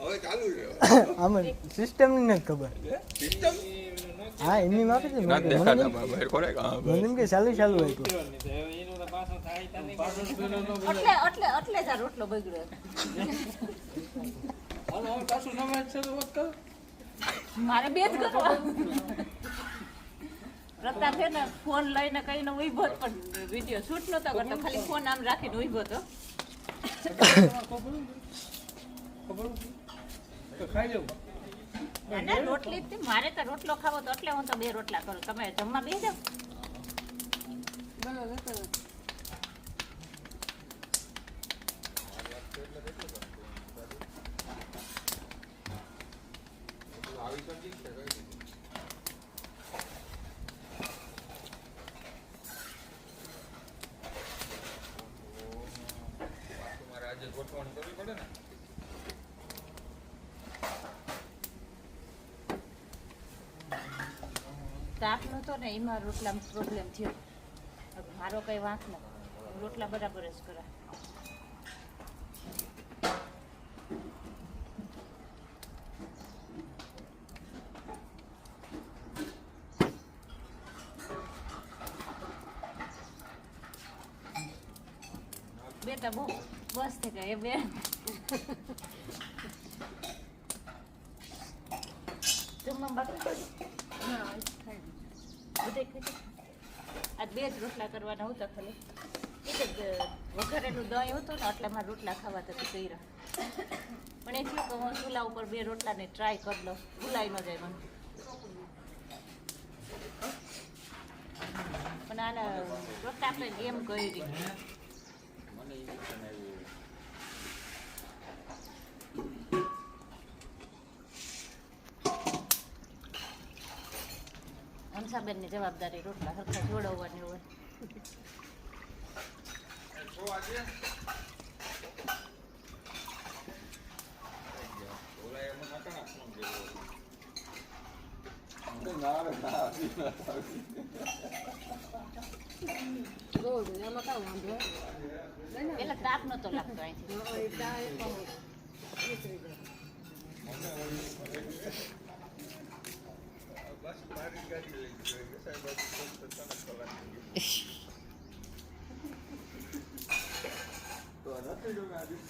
હવે ચાલુ છે આમાં સિસ્ટમની નથી ખબર. હા એમની માપે છે મને દેખાતા એમ- બહાર કોને હા મને એમ કે ચાલુ ચાલુ આપ્યો એટલે એટલે એટલે જ રોટલો બગડ્યો. મારે બે જ કરવા. પ્રતાપ છે ને ફોન લઈને કઈને ઊભો જ પણ વીડિયો શૂટ નતો કરતો ખાલી ફોન આમ રાખીને ઊભો તો ના, ના, રોટલી મારે તો રોટલો ખાવો તો એટલે હું તો બે રોટલા કરું. તમે જમવા બે જાઓ. તાપ તો ને એમાં રોટલામાં પ્રોબ્લેમ થયો. મારો કંઈ વાંક ન રોટલા બરાબર જ કરા બેટા બહુ બસ થઈ ગયા એ બે જમવા બાકી બધે ખાઈ આજ બે જ રોટલા કરવાના હતા ખાલી એક જ વઘારેલું દહીં હતું ને એટલે મારે રોટલા ખાવા તો કર્યા. પણ એ થયું કે હું ચૂલા ઉપર બે રોટલાને ટ્રાય કરી લઉં. ભૂલાઈ ન જાય મને. પણ આના રોટલા આપણે એમ કરી હંસાબેનની જવાબદારી રોટલા સરખા જોડવવાની હોય. ઓલા એમ નતા ને ફોન કર્યો ના રે ના પેલા તાપ નતો લાગતો અહીંથી બસ મારી ગાડી લઈ ગયો સાહેબ તને કલાક તો નથી જો ગાડી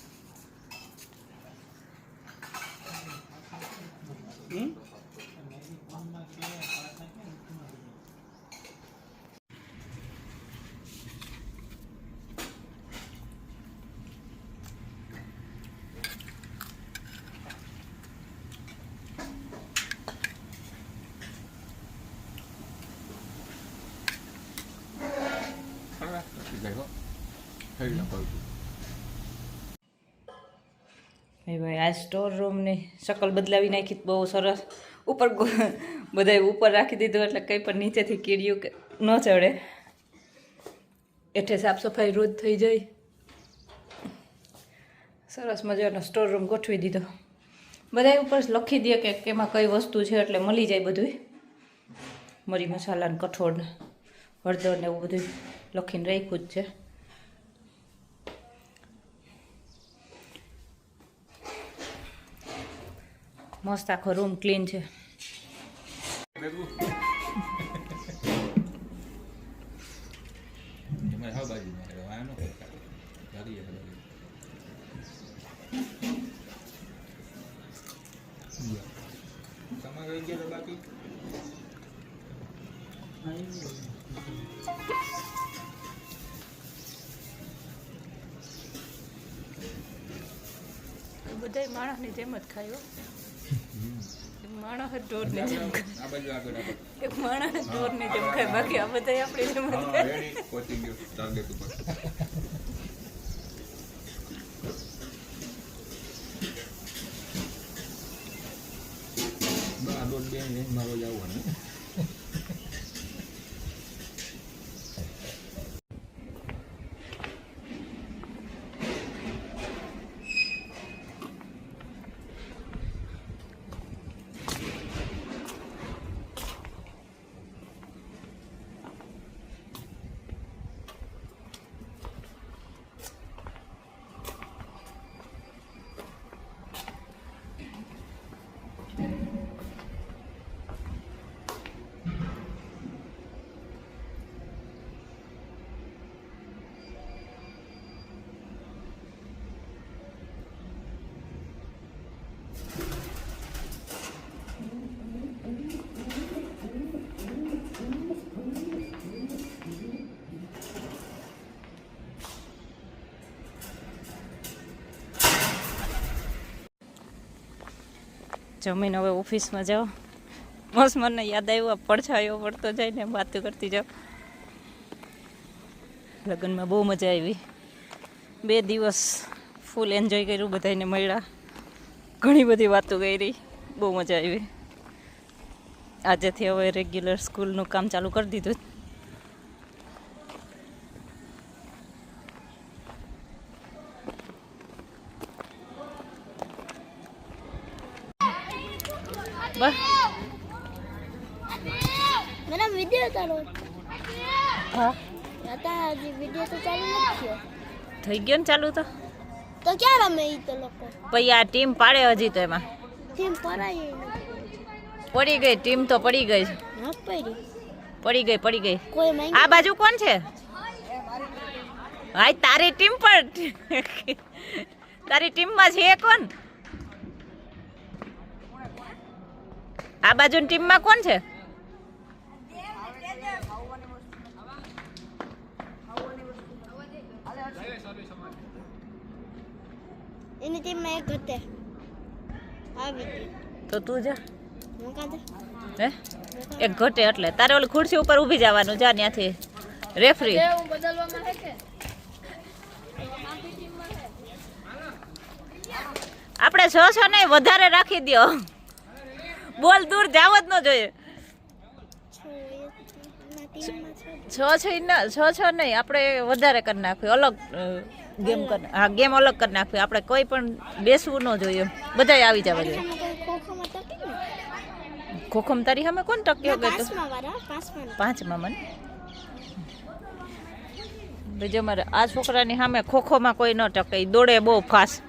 હા નથી ગયો ગયો ભાઈ આ સ્ટોર રૂમની શકલ બદલાવી નાખી બહુ સરસ. ઉપર બધા ઉપર રાખી દીધું એટલે કંઈ પણ નીચેથી કીડ્યું ન ચડે. એઠે સાફ સફાઈ રોજ થઈ જાય. સરસ મજાનો સ્ટોર રૂમ ગોઠવી દીધો. બધા ઉપર લખી દે કે એમાં કઈ વસ્તુ છે એટલે મળી જાય બધું મરી મસાલા ને કઠોળ હળદર ને એવું બધું લખીને રાખ્યું જ છે. મસ્ત આખો રૂમ ક્લીન છે. બધા માણસની જેમ જ ખાયો માણસ ઢોરની આગળ એક માણસ ઢોરની બાકી આ બધા આપણે જેમ આ દોઢ બે મિનિટ મારો જ આવવાનું જમીન હવે ઓફિસમાં જાઓ. બસ મને યાદ આવ્યું પડછાયો પડતો જાય ને વાતો કરતી જાઓ. લગ્નમાં બહુ મજા આવી. બે દિવસ ફૂલ એન્જોય કર્યું બધાને મળ્યા. ઘણી બધી વાતો કરી. બહુ મજા આવી. આજેથી હવે રેગ્યુલર સ્કૂલનું કામ ચાલુ કરી દીધું બસ મેડમ વીડિયો ચાલુ હા હજી વીડિયો તો ચાલુ નથી થયો. થઈ ગયો ને ચાલુ તો? તો ક્યાં રમે ઈ તો લોકો? પછી આ ટીમ પાડે હજી તો એમાં. ટીમ પરાઈ પડી ગઈ ટીમ તો પડી ગઈ. હા પડી. પડી ગઈ પડી ગઈ. કોઈ માંગ આ બાજુ કોણ છે? હાય તારી ટીમ પર. તારી ટીમમાં છે કોણ? આ બાજુની ટીમમાં કોણ છે? એની ટીમમાં એક ઘટે. આવી ગઈ તો તું જા. હું કાંતે હે? એક ઘટે એટલે. તારે ઓલી ખુરશી ઉપર ઊભી જવાનું. જા ત્યાંથી રેફરી આપણે છ છ નહીં વધારે રાખી દ્યો. બોલ દૂર જાવ જ ન જોઈએ. છો ના ના છ છ નહીં આપણે વધારે કરી નાખ્યું અલગ ગેમ કર હા, ગેમ અલગ કરી નાખવી. આપણે કોઈ પણ બેસવું ન જોઈએ. બધાય આવી જવા જોઈએ. ખોખોમાં તારી સામે કોણ ટક્યો ગયો પાંચમાં મને. બીજો મારે આ છોકરાની સામે ખોખોમાં કોઈ ન ટકે દોડે બહુ ફાસ્ટ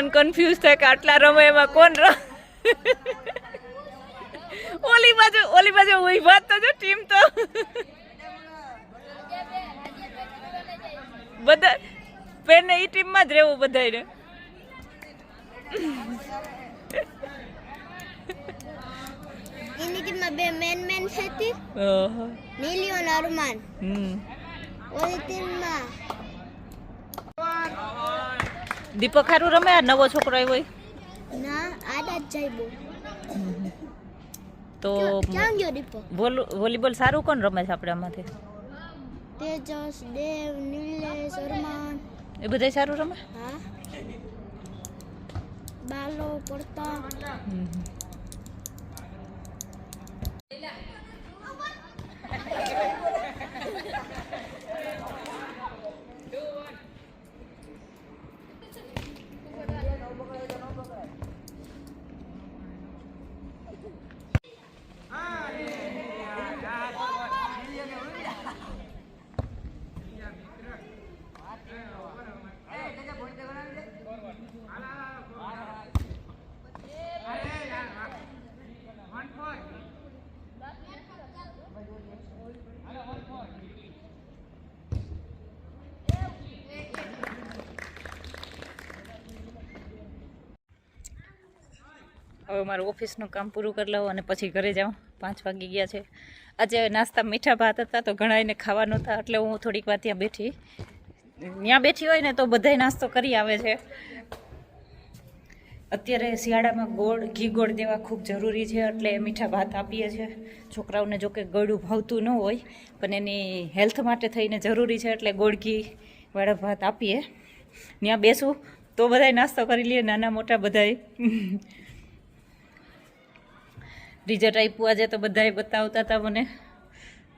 અરમાન કન્ફ્યુઝ થાય કે આટલા રમે એમાં કોણ રમ? ઓલી બાજુ ઓલી બાજુ ઊભા તો જો ટીમ તો. બધા પેને ઈ ટીમમાં જ રહેવું બધાને એની ટીમમાં બે મેન મેન હતી નીલિયો અને અરમાન. હમ. ઓલી ટીમમાં દીપક હારું રમે? આ નવો છોકરો આવ્યો હોય? ના આડા જ જાય બહુ તો ક્યાં ગયો દીપક? વોલ- વોલીબોલ સારું કોણ રમે છે આપણે આમાંથી? તેજસ દેવ નિલેશ અરમાન. એ બધા સારું રમે? હા. બાલો પડતા હમ. હવે મારું ઓફિસનું કામ પૂરું કરી લઉં અને પછી ઘરે જાઉં. પાંચ વાગી ગયા છે. આજે નાસ્તા મીઠા ભાત હતા તો ઘણાઈને ખાવા નહોતા, એટલે હું થોડીક વાર ત્યાં બેઠી. ત્યાં બેઠી હોય ને તો બધાય નાસ્તો કરી આવે છે. અત્યારે શિયાળામાં ગોળ, ઘી ગોળ દેવા ખૂબ જરૂરી છે, એટલે મીઠા ભાત આપીએ છીએ. છોકરાઓને જો કે ગળું ભાવતું ન હોય, પણ એની હેલ્થ માટે થઈને જરૂરી છે, એટલે ગોળ, ઘી વાળા ભાત આપીએ. ત્યાં બેસું, તો બધાય નાસ્તો કરી લઈએ નાના મોટા બધાય. રિઝલ્ટ આપ્યું આજે તો બધાએ બતાવતા હતા મને.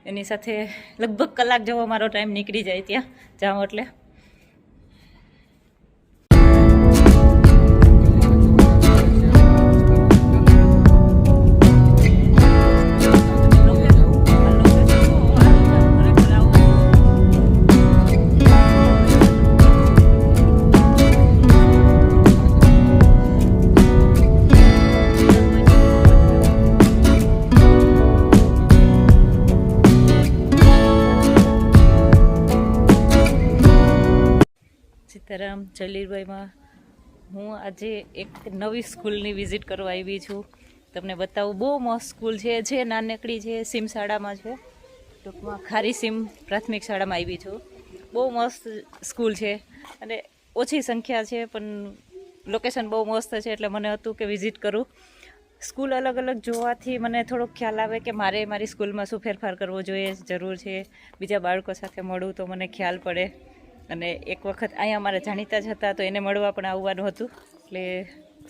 એની સાથે લગભગ કલાક જેવો મારો ટાઈમ નીકળી જાય ત્યાં. જાઉં એટલે. સીતારામ જલીલભાઈમાં હું આજે એક નવી સ્કૂલની વિઝિટ કરવા આવી છું. તમને બતાવું, બહુ મસ્ત સ્કૂલ છે, જે નાનકડી છે, સીમ શાળામાં છે. ટૂંકમાં ખારી સીમ પ્રાથમિક શાળામાં આવી છું. બહુ મસ્ત સ્કૂલ છે અને ઓછી સંખ્યા છે, પણ લોકેશન બહુ મસ્ત છે એટલે મને હતું કે વિઝિટ કરું. સ્કૂલ અલગ અલગ જોવાથી મને થોડોક ખ્યાલ આવે કે મારે મારી સ્કૂલમાં શું ફેરફાર કરવો જોઈએ, જરૂર છે. બીજા બાળકો સાથે મળું તો મને ખ્યાલ પડે. અને એક વખત અહીંયા અમારે જાણીતા જ હતા, તો એને મળવા પણ આવવાનું હતું. એટલે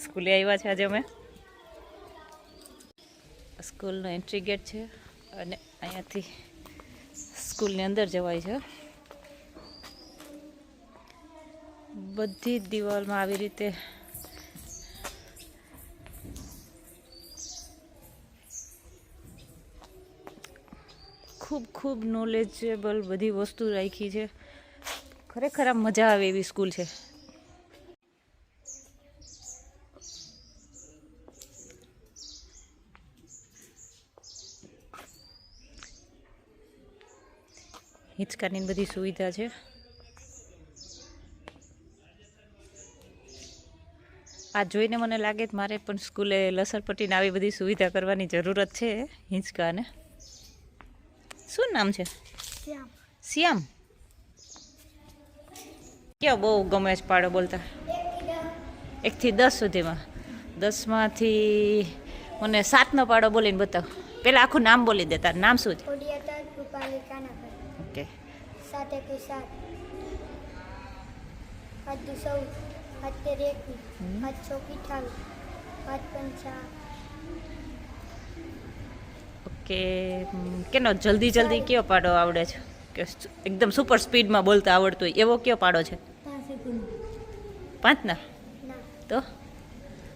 સ્કૂલે આવ્યા છે આજે અમે. સ્કૂલનો એન્ટ્રી ગેટ છે અને અહીંયાથી સ્કૂલની અંદર જવાય છે. બધી જ દિવાલમાં આવી રીતે ખૂબ ખૂબ નોલેજેબલ બધી વસ્તુ રાખી છે. ખરેખર આમ મજા આવે એવી સ્કૂલ છે. હિંચકાની બધી સુવિધા છે. આ જોઈને મને લાગે મારે પણ સ્કૂલે લસરપટ્ટીને આવી બધી સુવિધા કરવાની જરૂરત છે હિંચકાને. શું નામ છે? શ્યામ. શ્યામ. કયો બહુ ગમે છે પાડો બોલતા? એકથી દસ સુધીમાં. દસમાંથી મને સાતનો પાડો બોલીને બતાવ. પહેલાં આખું નામ બોલી દે તારું નામ શું છે? ઓકે. ઓકે. કેનો જલ્દી જલ્દી કયો પાડો આવડે છે? કે એકદમ સુપર સ્પીડમાં બોલતા આવડતું હોય એવો કયો પાડો છે? પાંચના? ના. તો?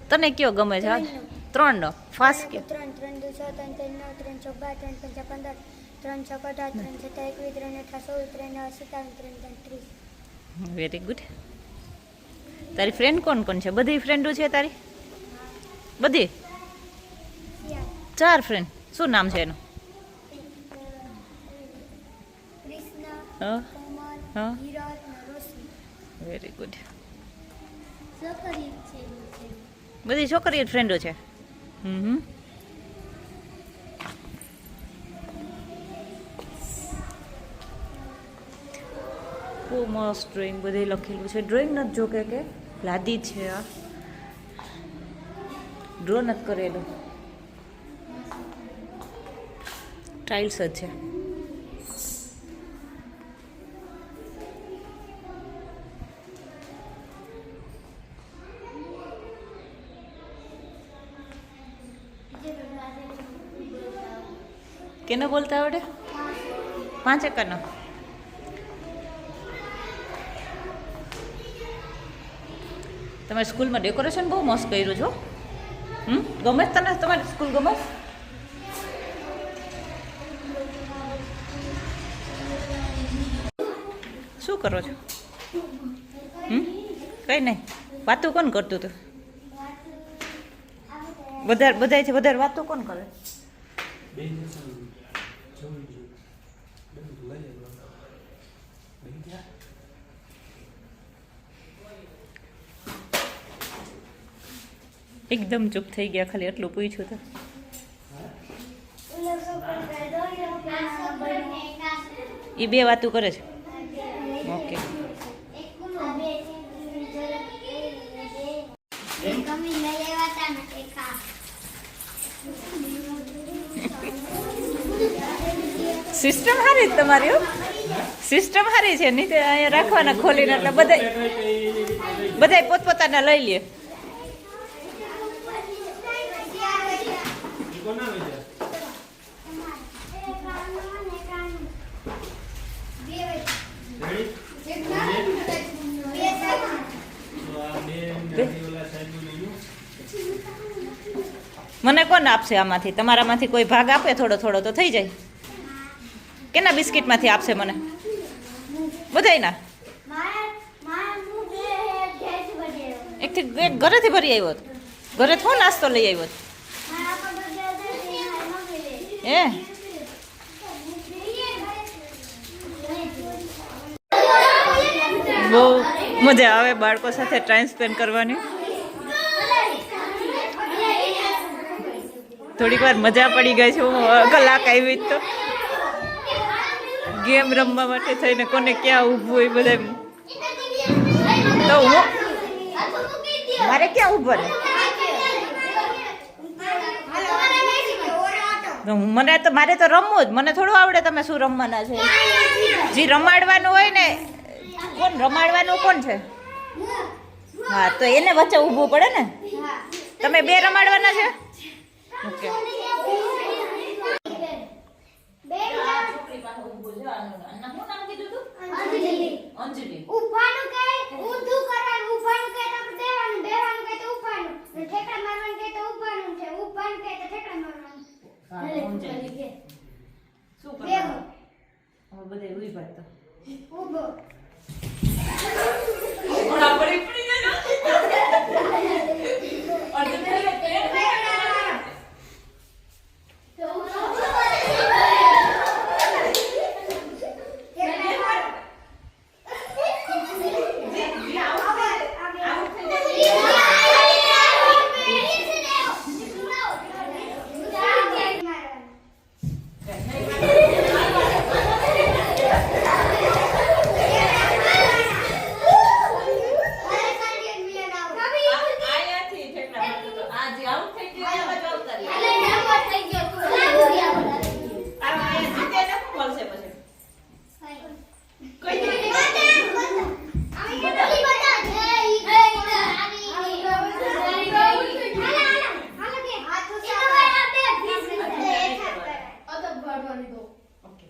તને કયો ગમે છે? ત્રણનો. ફાસ્ટ કે ત્રણ ત્રણ દુ છ ત્રણ ત્રણ નવ ત્રણ છ બાર ત્રણ પંચા પંદર ત્રણ છ અઢાર ત્રણ છતાં એકવીસ ત્રણ અઠા સોળ ત્રણ નવ સત્તાવન ત્રણ ત્રણ ત્રીસ. વેરી ગુડ તારી ફ્રેન્ડ કોણ કોણ છે? બધી ફ્રેન્ડો છે તારી? બધી? ચાર. ફ્રેન્ડ શું નામ છે એનું? વેરી ગુડ બધી છોકરીઓ ફ્રેન્ડો છે? હમ. બહુ મસ્ત ડ્રોઈંગ બધે લખેલું છે. ડ્રોઈંગ નથી જો કે? લાદી છે આ. ડ્રો નથી કરેલું. ટાઇલ્સ જ છે. કેને બોલતા આવડે? પાંચ એકરનો. તમે સ્કૂલમાં ડેકોરેશન બહુ મસ્ત કર્યું છો હમ? ગમે જ તને તમારી સ્કૂલ ગમે? શું કરો છો? હમ? કઈ નહીં વાતો કોણ કરતું હતું વધારે છે વધારે વાતો કોણ કરે? એકદમ ચૂપ થઈ ગયા ખાલી એટલું પૂછ્યું તો એ બે વાતું કરે છે ઓકે સિસ્ટમ સારી જ તમારી સિસ્ટમ સારી છે. નહીં તો અહીંયા રાખવાના ખોલીને એટલે બધા બધા પોતપોતાના લઈ લે. મને કોણ આપશે આમાંથી? તમારામાંથી કોઈ ભાગ આપે થોડો થોડો તો થઈ જાય. કેના બિસ્કિટમાંથી આપશે મને? બધાયના? એકથી ઘરેથી ભરી આવ્યો હતો. ઘરે થોડો નાસ્તો લઈ આવ્યો હે? બહુ મજા આવે બાળકો સાથે ટાઈમ સ્પેન્ડ કરવાની. થોડીક વાર મજા પડી ગઈ છું. હું કલાક આવી તો. ગેમ રમવા માટે થઈને કોને ક્યાં ઊભું હોય બધા તો હું? મારે ક્યાં ઊભો ને મને તો મારે તો રમવું જ. મને થોડું આવડે તમે શું રમવાના છે. જે રમાડવાનું હોય ને, કોણ રમાડવાનું કોણ છે? હા, તો એને વચ્ચે ઊભું પડે ને? તમે બે રમાડવાના છે? ઓકે. અંજલિ. ઉભાનું કહે ઊંધું કરવાનું ઉભાનું કહે તો દેવાનું દેવાનું કહે તો ઉભાનું ઠેકડા મારવાનું કહે તો ઉભાનું છે. ઉભાનું કહે તો ઠેકડા મારવાનું શું બેહો હવે બધે ઉઈ ભાઈ તો ઊભો આયાથી ઠેકડા મારતો તો આ જે આઉટ થઈ ગયું એમાં જ આવતા રહ્યા. આ આયા જીતે ને શું મળશે પછી ઓકે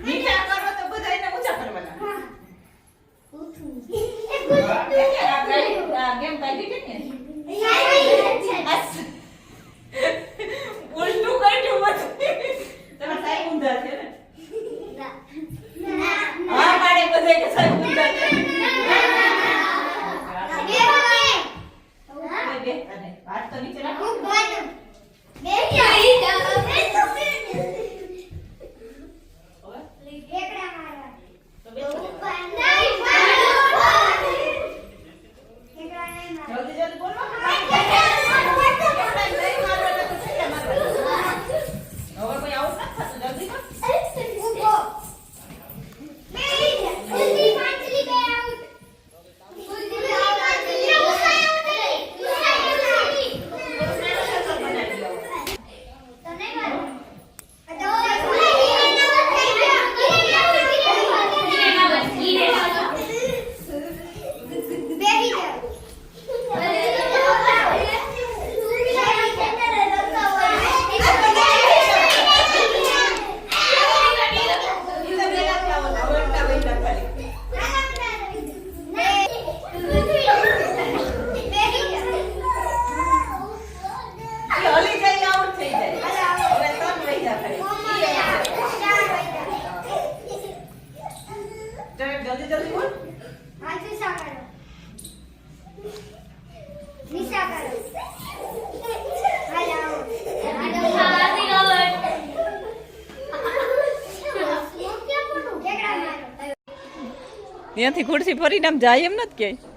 નીચા કરો તો બધા એને ઊંચા કરવાના આ ગાડી- આ ગેમ કાઢી છે ને ઉલટું કાઢ્યું બધું તમે સાહેબ ઊંધા છે ને હા પાડે બધે કે સાહેબ ઊંધા છે બે, અને હાથ તો નીચે રાખો હવે તો બેસો જલ્દી જલ્દી બોલો હવે કોઈ આઉટ નથી થતું જલ્દી કર હલી જાય આઉટ થઈ જાય હવે ત્રણ વહી જાય ખાલી જલ્દી જલ્દી બોલ નિશા કરો ત્યાંથી ખુરશી ફરીને આમ જાય એમ નથી ક્યાંય.